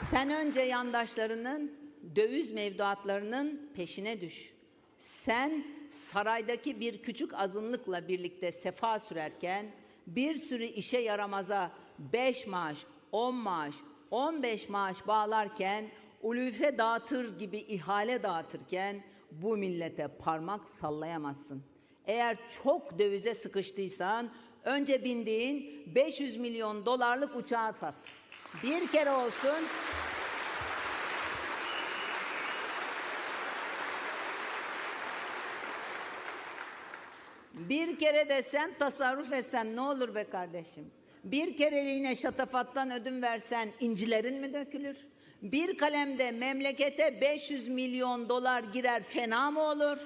Sen önce yandaşlarının döviz mevduatlarının peşine düş. Sen saraydaki bir küçük azınlıkla birlikte sefa sürerken bir sürü işe yaramaza 5 maaş, 10 maaş, 15 maaş bağlarken ulufe dağıtır gibi ihale dağıtırken bu millete parmak sallayamazsın. Eğer çok dövize sıkıştıysan önce bindiğin 500 milyon dolarlık uçağı sat. Bir kere olsun Bir kere de sen tasarruf etsen ne olur be kardeşim? Bir kereliğine şatafattan ödün versen incilerin mi dökülür? Bir kalemde memlekete 500 milyon dolar girer fena mı olur?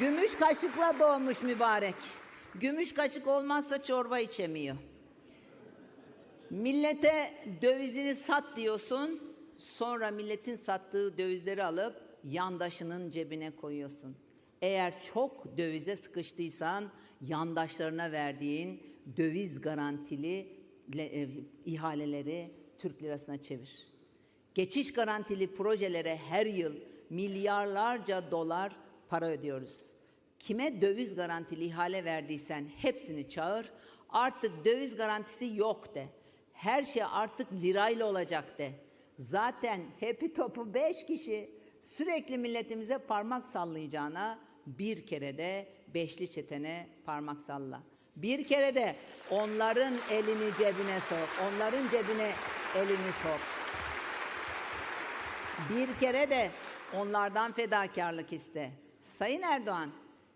Gümüş kaşıkla doğmuş mübarek. Gümüş kaşık olmazsa çorba içemiyor. Millete dövizini sat diyorsun. Sonra milletin sattığı dövizleri alıp yandaşının cebine koyuyorsun. Eğer çok dövize sıkıştıysan yandaşlarına verdiğin döviz garantili e, ihaleleri Türk lirasına çevir. Geçiş garantili projelere her yıl milyarlarca dolar para ödüyoruz. Kime döviz garantili ihale verdiysen hepsini çağır. Artık döviz garantisi yok de. Her şey artık lirayla olacak de. Zaten hepi topu beş kişi sürekli milletimize parmak sallayacağına bir kere de beşli çetene parmak salla. Bir kere de onların elini cebine sok. Onların cebine elini sok. Bir kere de onlardan fedakarlık iste. Sayın Erdoğan,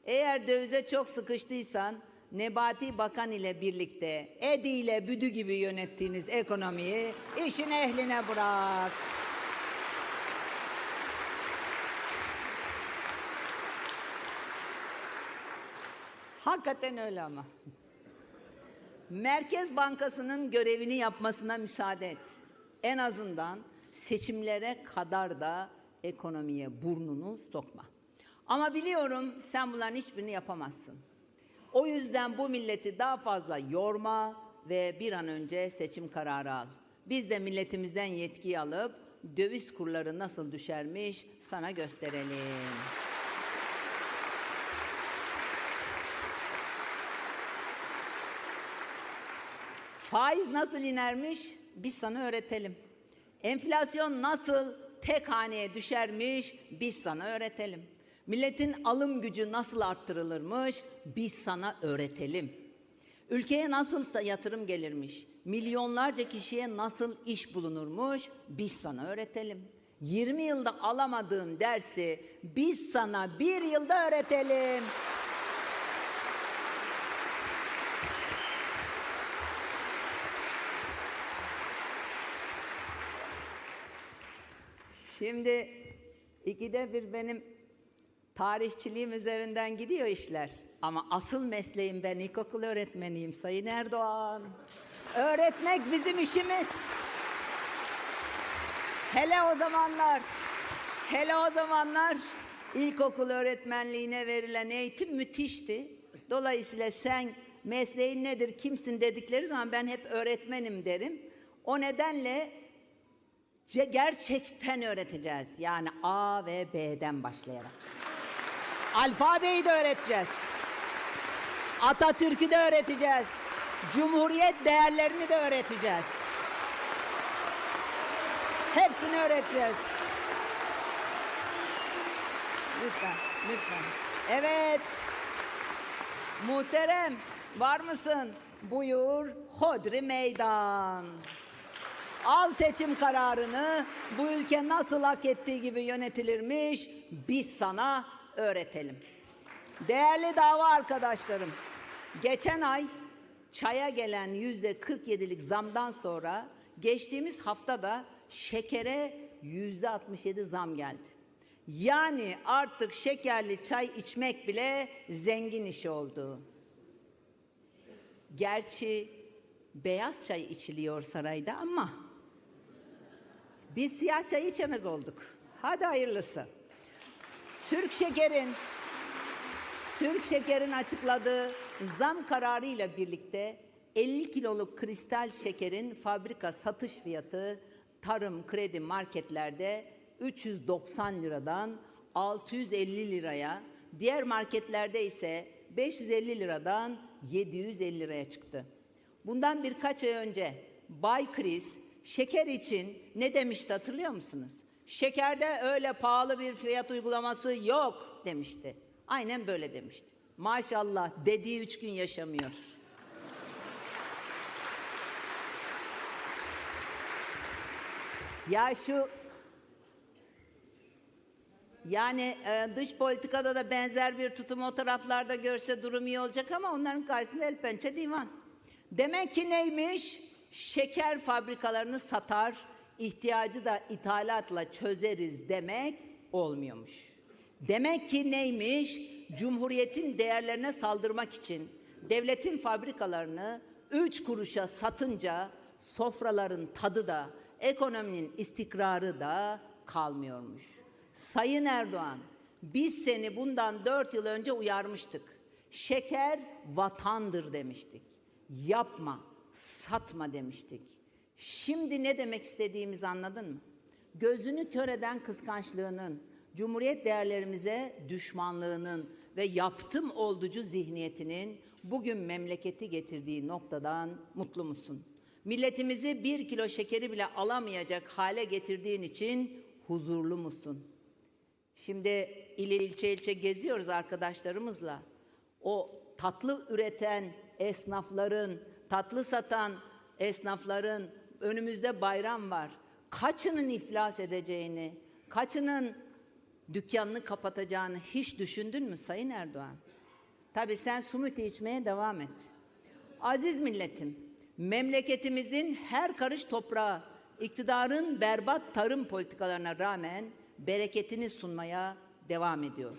eğer dövize çok sıkıştıysan Nebati Bakan ile birlikte Edi ile Büdü gibi yönettiğiniz ekonomiyi işin ehline bırak. Hakikaten öyle ama. Merkez Bankası'nın görevini yapmasına müsaade et. En azından seçimlere kadar da ekonomiye burnunu sokma. Ama biliyorum sen bunların hiçbirini yapamazsın. O yüzden bu milleti daha fazla yorma ve bir an önce seçim kararı al. Biz de milletimizden yetkiyi alıp döviz kurları nasıl düşermiş sana gösterelim. Faiz nasıl inermiş biz sana öğretelim. Enflasyon nasıl tek haneye düşermiş biz sana öğretelim. Milletin alım gücü nasıl arttırılırmış biz sana öğretelim. Ülkeye nasıl yatırım gelirmiş, milyonlarca kişiye nasıl iş bulunurmuş biz sana öğretelim. 20 yılda alamadığın dersi biz sana bir yılda öğretelim. Şimdi ikide bir benim tarihçiliğim üzerinden gidiyor işler. Ama asıl mesleğim ben ilkokul öğretmeniyim Sayın Erdoğan. Öğretmek bizim işimiz. Hele o zamanlar, hele o zamanlar ilkokul öğretmenliğine verilen eğitim müthişti. Dolayısıyla sen mesleğin nedir, kimsin dedikleri zaman ben hep öğretmenim derim. O nedenle gerçekten öğreteceğiz. Yani A ve B'den başlayarak. Alfabeyi de öğreteceğiz. Atatürk'ü de öğreteceğiz. Cumhuriyet değerlerini de öğreteceğiz. Hepsini öğreteceğiz. Lütfen, lütfen. Evet. Muhterem, var mısın? Buyur, hodri meydan. Al seçim kararını, bu ülke nasıl hak ettiği gibi yönetilirmiş, biz sana öğretelim. Değerli dava arkadaşlarım, geçen ay çaya gelen yüzde 47'lik zamdan sonra geçtiğimiz haftada şekere yüzde 67 zam geldi. Yani artık şekerli çay içmek bile zengin işi oldu. Gerçi beyaz çay içiliyor sarayda ama biz siyah çay içemez olduk. Hadi hayırlısı. Türk Şeker'in Türk Şeker'in açıkladığı zam kararıyla birlikte 50 kiloluk kristal şekerin fabrika satış fiyatı tarım kredi marketlerde 390 liradan 650 liraya, diğer marketlerde ise 550 liradan 750 liraya çıktı. Bundan birkaç ay önce Bay Chris şeker için ne demişti hatırlıyor musunuz? Şekerde öyle pahalı bir fiyat uygulaması yok demişti. Aynen böyle demişti. Maşallah dediği üç gün yaşamıyor. Ya şu yani e, dış politikada da benzer bir tutum o taraflarda görse durum iyi olacak ama onların karşısında el pençe divan. Demek ki neymiş? Şeker fabrikalarını satar, ihtiyacı da ithalatla çözeriz demek olmuyormuş. Demek ki neymiş? Cumhuriyetin değerlerine saldırmak için devletin fabrikalarını üç kuruşa satınca sofraların tadı da ekonominin istikrarı da kalmıyormuş. Sayın Erdoğan, biz seni bundan dört yıl önce uyarmıştık. Şeker vatandır demiştik. Yapma, satma demiştik. Şimdi ne demek istediğimizi anladın mı? Gözünü kör eden kıskançlığının, Cumhuriyet değerlerimize düşmanlığının ve yaptım olducu zihniyetinin bugün memleketi getirdiği noktadan mutlu musun? Milletimizi bir kilo şekeri bile alamayacak hale getirdiğin için huzurlu musun? Şimdi il ilçe ilçe geziyoruz arkadaşlarımızla. O tatlı üreten esnafların, tatlı satan esnafların önümüzde bayram var. Kaçının iflas edeceğini, kaçının dükkanını kapatacağını hiç düşündün mü Sayın Erdoğan? Tabii sen sumuti içmeye devam et. Aziz milletim, memleketimizin her karış toprağı, iktidarın berbat tarım politikalarına rağmen bereketini sunmaya devam ediyor.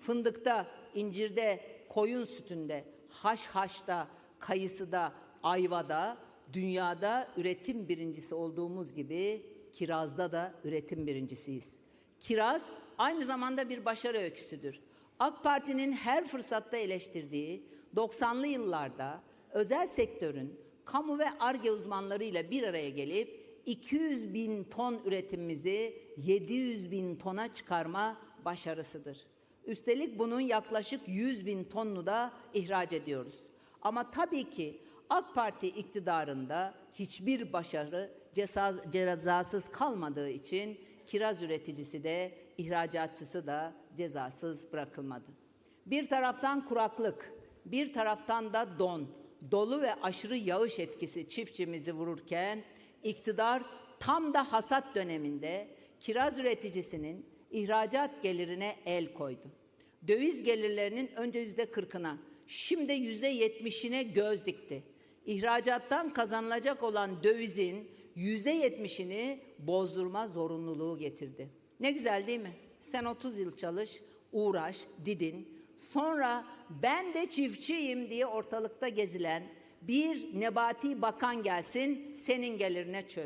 Fındıkta, incirde, koyun sütünde, haşhaşta, kayısıda, ayvada, dünyada üretim birincisi olduğumuz gibi kirazda da üretim birincisiyiz. Kiraz aynı zamanda bir başarı öyküsüdür. AK Parti'nin her fırsatta eleştirdiği 90'lı yıllarda özel sektörün kamu ve ARGE uzmanlarıyla bir araya gelip 200 bin ton üretimimizi 700 bin tona çıkarma başarısıdır. Üstelik bunun yaklaşık 100 bin tonunu da ihraç ediyoruz. Ama tabii ki AK Parti iktidarında hiçbir başarı cezasız kalmadığı için kiraz üreticisi de ihracatçısı da cezasız bırakılmadı. Bir taraftan kuraklık, bir taraftan da don, dolu ve aşırı yağış etkisi çiftçimizi vururken iktidar tam da hasat döneminde kiraz üreticisinin ihracat gelirine el koydu. Döviz gelirlerinin önce yüzde kırkına, şimdi yüzde yetmişine göz dikti. İhracattan kazanılacak olan dövizin yüzde yetmişini bozdurma zorunluluğu getirdi. Ne güzel değil mi? Sen 30 yıl çalış, uğraş, didin. Sonra ben de çiftçiyim diye ortalıkta gezilen bir nebati bakan gelsin senin gelirine çöksün.